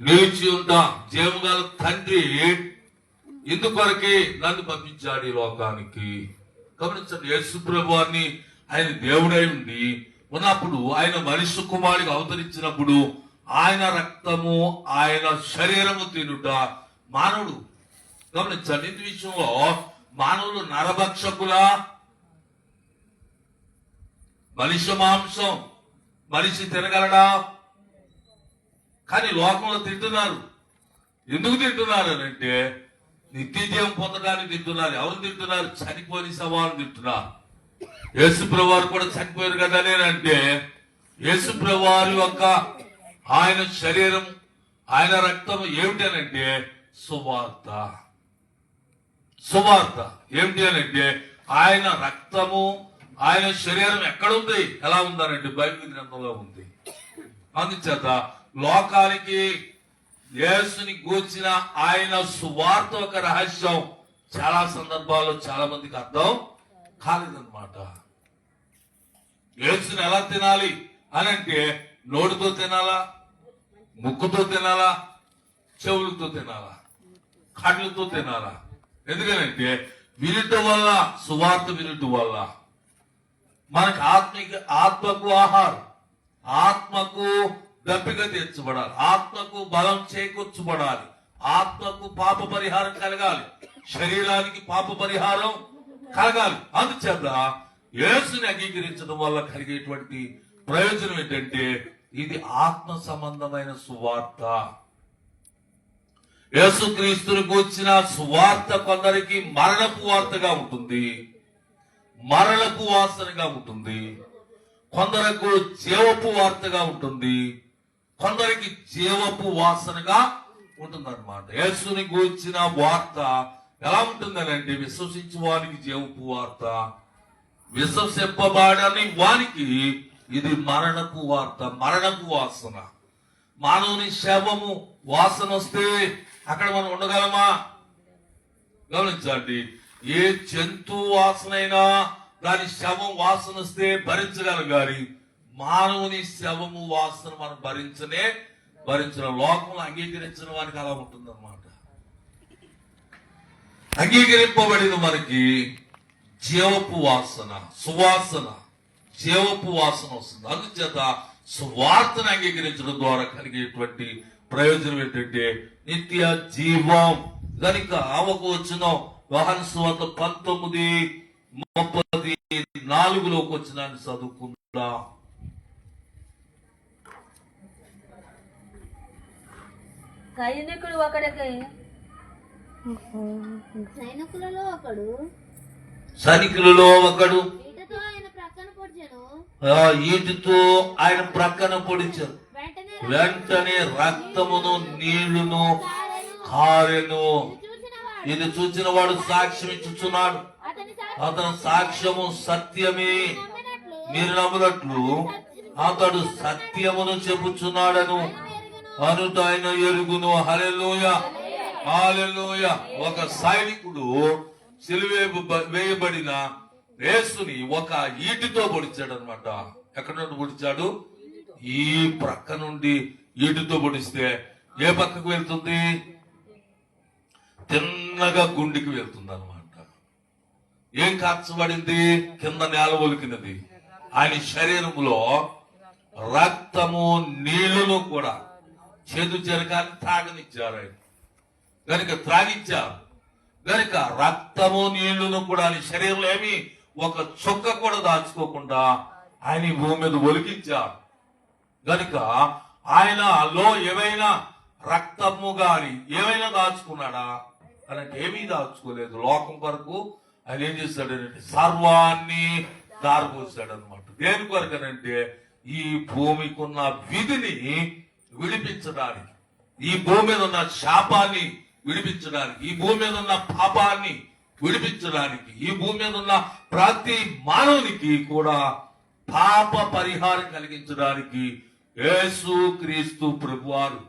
నిలిచి ఉంటా. జీవగల తండ్రి ఇందుకొరకే నన్ను పంపించాడు ఈ లోకానికి. గమనించండి యేసు ప్రభువాన్ని ఆయన దేవుడై ఉండి ఉన్నప్పుడు ఆయన మనిషి కుమారుడిగా అవతరించినప్పుడు ఆయన రక్తము ఆయన శరీరము తినుట మానవుడు. గమనించండి ఇందు విషయంలో మానవులు నరభక్షకులా మనిషి మాంసం మనిషి తినగలడా? కానీ లోకంలో తింటున్నారు. ఎందుకు తింటున్నారు అని అంటే నిత్యజీవం పొందడానికి తింటున్నారు. ఎవరు తింటున్నారు? చనిపోని సవాలు తింటున్నారు. యేసు ప్రభువారు కూడా చనిపోయారు కదా అంటే యేసు ప్రభువారి యొక్క ఆయన శరీరం ఆయన రక్తం ఏమిటనంటే సువార్త. సువార్త ఏమిటి అని అంటే ఆయన రక్తము ఆయన శరీరం ఎక్కడ ఉంది? ఎలా ఉందనంటే బైబిల్ గ్రంథంలో ఉంది. అందుచేత లోకానికి యేసుని గూర్చిన ఆయన సువార్త ఒక రహస్యం. చాలా సందర్భాల్లో చాలా మందికి అర్థం కాలేదన్నమాట. యేసుని ఎలా తినాలి అని అంటే నోటితో తినాలా? ముక్కుతో తినాలా? చెవులతో తినాలా? కళ్ళతో తినాలా? ఎందుకనంటే వినుట వల్ల సువార్త వినుట వల్ల మనకు ఆత్మిక ఆత్మకు ఆహారం ఆత్మకు దప్పిక తీర్చబడాలి. ఆత్మకు బలం చేకూర్చబడాలి. ఆత్మకు పాప పరిహారం కలగాలి. శరీరానికి పాప పరిహారం కలగాలి. అందుచేత యేసుని అంగీకరించడం వల్ల కలిగేటువంటి ప్రయోజనం ఏంటంటే ఇది ఆత్మ సంబంధమైన సువార్త. యేసుక్రీస్తుని కూర్చిన సువార్త కొందరికి మరణపు వార్తగా ఉంటుంది. మరణపు వాసనగా ఉంటుంది. కొందరకు జీవపు వార్తగా ఉంటుంది. కొందరికి జీవపు వాసనగా ఉంటుందన్నమాట. యేసుని గూర్చిన వార్త ఎలా ఉంటుందని విశ్వసించు వానికి జీవపు వార్త విశ్వసింపబాడని వానికి ఇది మరణపు వార్త మరణపు వాసన. మానవుని శవము వాసన వస్తే అక్కడ మనం ఉండగలమా? గమనించండి ఏ జంతువు వాసనైనా దాని శవం వాసన వస్తే భరించగలం కానీ మానవుని శవము వాసన మనం భరించనే భరించిన లోకంలో అంగీకరించిన వారికి అలా ఉంటుందన్నమాట. అంగీకరింపబడిన మనకి జీవపు వాసన సువాసన. జీవపు వాసన వస్తుంది. అందుచేత సువార్తను అంగీకరించడం ద్వారా కలిగేటువంటి ప్రయోజనం ఏంటంటే నిత్య జీవం. కనుక ఆమెకు వచ్చిన వాహన సువార్త పంతొమ్మిది ముప్పది నాలుగులోకి వచ్చిన చదువుకుందాం. సైనికుడు ఒకడికి సైనికులలో ఒకడు. సైనికులలో ఒకడు. ఈటతో ఆయన ప్రక్కన పొడిచెను ఈటితో ఆయన ప్రక్కన పొడిచారు వెంటనే రక్తమును నీళ్ళును కారెను చూసిన వాడు. ఇది చూచిన వాడు సాక్ష్యం ఇచ్చుచున్నాడు. అతని సాక్ష్యము సత్యమే. మీరు నమ్మునట్లు అతడు సత్యమును చెప్పుచున్నాడను. అనుట ఆయన ఎరుగును హలెలోయ హాలెలోయ ఒక సైనికుడు సిలువే వేయబడిన రేసుని ఒక ఈటితో పొడిచాడు అనమాట ఎక్కడ నుండి పొడిచాడు? ఈ ప్రక్క నుండి ఈటితో పొడిస్తే ఏ పక్కకు వెళ్తుంది? తిన్నగా గుండెకి వెళ్తుంది అనమాట ఏం కాచబడింది కింద నేల ఒలికినది. ఆయన శరీరంలో రక్తము నీళ్ళను కూడా చేదు జరగాలి త్రాగనిచ్చారు ఆయన. గనుక త్రాగించారు. గనుక రక్తము నీళ్ళను కూడా శరీరంలో ఏమి ఒక చుక్క కూడా దాచుకోకుండా ఆయన భూమి మీద ఒలికించారు. గనుక ఆయనలో ఏమైనా రక్తము గాని ఏమైనా దాచుకున్నాడా? అలాంటి ఏమీ దాచుకోలేదు. లోకం కొరకు ఆయన ఏం చేశాడంటే సర్వాన్ని దారిపోసాడు అనమాట దేని కొరకనంటే ఈ భూమికి ఉన్న విధిని విడిపించడానికి. ఈ భూమి మీద ఉన్న శాపాన్ని విడిపించడానికి ఈ భూమి మీద ఉన్న పాపాన్ని విడిపించడానికి ఈ భూమి మీద ఉన్న ప్రతి మానవునికి కూడా పాప పరిహారం కలిగించడానికి యేసు క్రీస్తు ప్రభువారు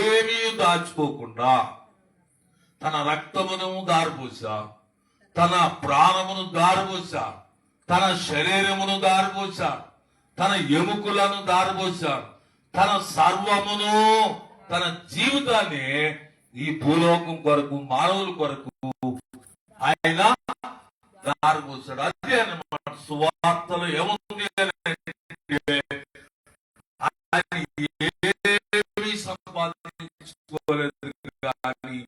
ఏమీ దాచుకోకుండా తన రక్తమును దారిపోసా తన ప్రాణమును దారిపోసా తన శరీరమును దారిపోసా తన ఎముకలను దారిపోసాడు తన సర్వమును తన జీవితాన్ని ఈ భూలోకం కొరకు మానవుల కొరకు ఆయన దారిపోసాడు. అదే అనమాట సువార్తలు ఏముంది అంటే ఆయన ఏమీ సంపాదించుకోలేదు కానీ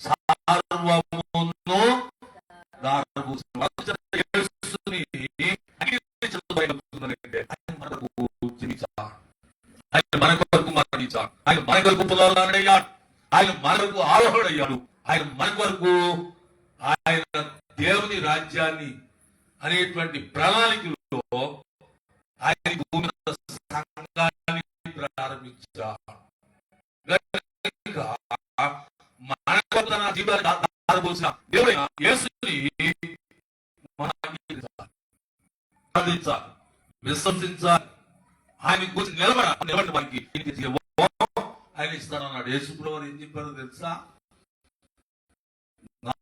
సర్వమును దారిపోసాడు యేసుని అంగీకరించబోతున్నాడంటే ఆయన మనకు జీవించాలి ఆయన మన కొరకు మరణించాడు ఆయన మన ఆయన మనకు ఆరోహుడయ్యాడు ఆయన మన వరకు ఆయన దేవుని రాజ్యాన్ని అనేటువంటి ప్రణాళికలో ఆయన భూమి సంఘాన్ని ప్రారంభించాడు విశ్వసించాలి. ఆయన గురించి నిలబడాలి. నిలబడి వారికి ఇస్తానన్నాడు యేసుప్పుడు వారు ఏం చెప్పారో తెలుసా? నా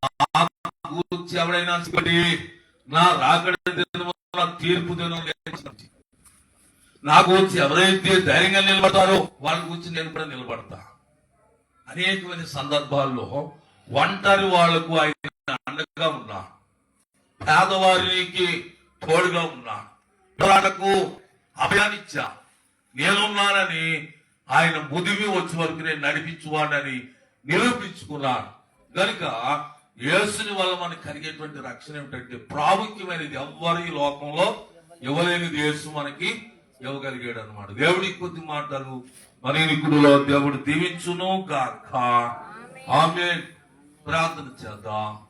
గురించి ఎవడైనా సిగ్గుపడి నా రాకడ తీర్పు దినం లేచి నా గురించి ఎవరైతే ధైర్యంగా నిలబడతారో వాళ్ళ గురించి నేను కూడా నిలబడతా. అనేకమైన సందర్భాల్లో ఒంటరి వాళ్ళకు ఆయన అండగా ఉన్నా పేదవారికి తోడుగా ఉన్నా వాళ్ళకు అభయాన్నిచ్చా. నేనున్నానని ఆయన ముదివి వచ్చే వరకు నేను నడిపించువాడని నిరూపించుకున్నాను. కనుక యేసుని వల్ల మనకు కలిగేటువంటి రక్షణ ఏమిటంటే ప్రాముఖ్యమైనది ఎవ్వరు ఈ లోకంలో ఇవ్వలేనిది యేసు మనకి ఇవ్వగలిగాడు అనమాట దేవుడి కొద్ది మాటలు. మన నికుడులో దేవుడు దీవించును గాక. ఆమె ప్రార్థన చేద్దాం.